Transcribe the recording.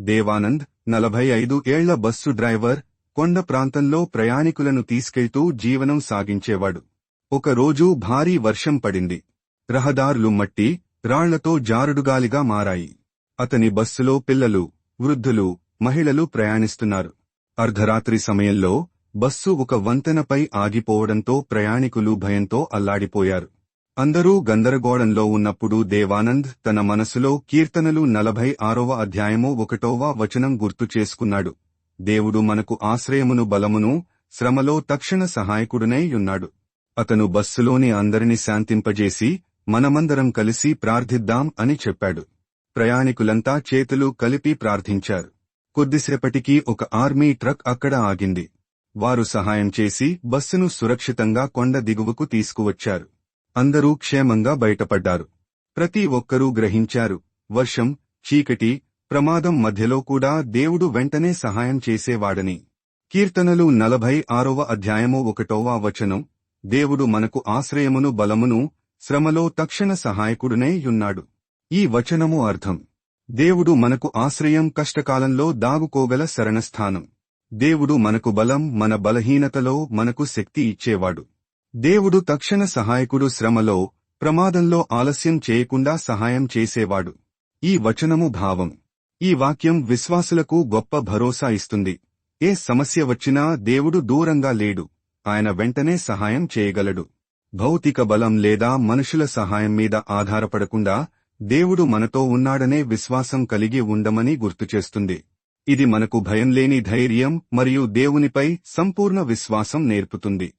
దేవానంద్ నలభై ఐదు ఏళ్ళ బస్సు డ్రైవర్ కొండ ప్రాంతంలో ప్రయాణికులను తీసుకెళ్తూ జీవనం సాగించేవాడు. ఒకరోజు భారీ వర్షం పడింది. రహదారులు మట్టి రాళ్ళతో జారుడుగాలిగా మారాయి. అతని బస్సులో పిల్లలు వృద్ధులు మహిళలు ప్రయాణిస్తున్నారు. అర్ధరాత్రి సమయంలో బస్సు ఒక వంతెనపై ఆగిపోవడంతో ప్రయాణికులు భయంతో అల్లాడిపోయారు. అందరూ గందరగోళంలో ఉన్నప్పుడు దేవానంద్ తన మనసులో కీర్తనలు నలభై ఆరవ అధ్యాయము ఒకటోవ వచనం గుర్తు చేసుకున్నాడు. దేవుడు మనకు ఆశ్రయమును బలమును శ్రమలో తక్షణ సహాయకుడునై ఉన్నాడు. అతను బస్సులోని అందరిని శాంతింపజేసి మనమందరం కలిసి ప్రార్థిద్దాం అని చెప్పాడు. ప్రయాణికులంతా చేతులు కలిపి ప్రార్థించారు. కొద్దిసేపటికి ఒక ఆర్మీ ట్రక్ అక్కడ ఆగింది. వారు సహాయం చేసి బస్సును సురక్షితంగా కొండ దిగువకు తీసుకువచ్చారు. అందరూ క్షేమంగా బయటపడ్డారు. ప్రతి ఒక్కరూ గ్రహించారు. వర్షం చీకటి ప్రమాదం మధ్యలో కూడా దేవుడు వెంటనే సహాయం చేసేవాడని. కీర్తనలు నలభై ఆరవ అధ్యాయము ఒకటోవ వచనం. దేవుడు మనకు ఆశ్రయమును బలమును శ్రమలో తక్షణ సహాయకుడునే యున్నాడు ఈ వచనము అర్థం. దేవుడు మనకు ఆశ్రయం కష్టకాలంలో దాగుకోగల శరణస్థానం. దేవుడు మనకు బలం మన బలహీనతలో మనకు శక్తి ఇచ్చేవాడు. దేవుడు తక్షణ సహాయకుడు శ్రమలో ప్రమాదంలో ఆలస్యం చేయకుండా సహాయం చేసేవాడు. ఈ వచనము భావం. ఈ వాక్యం విశ్వాసులకు గొప్ప భరోసా ఇస్తుంది. ఏ సమస్య వచ్చినా దేవుడు దూరంగా లేడు. ఆయన వెంటనే సహాయం చేయగలడు. భౌతిక బలం లేదా మనుషుల సహాయం మీద ఆధారపడకుండా దేవుడు మనతో ఉన్నాడనే విశ్వాసం కలిగి ఉండమని గుర్తుచేస్తుంది ఇది మనకు భయం లేని ధైర్యం మరియు దేవునిపై సంపూర్ణ విశ్వాసం నేర్పుతుంది.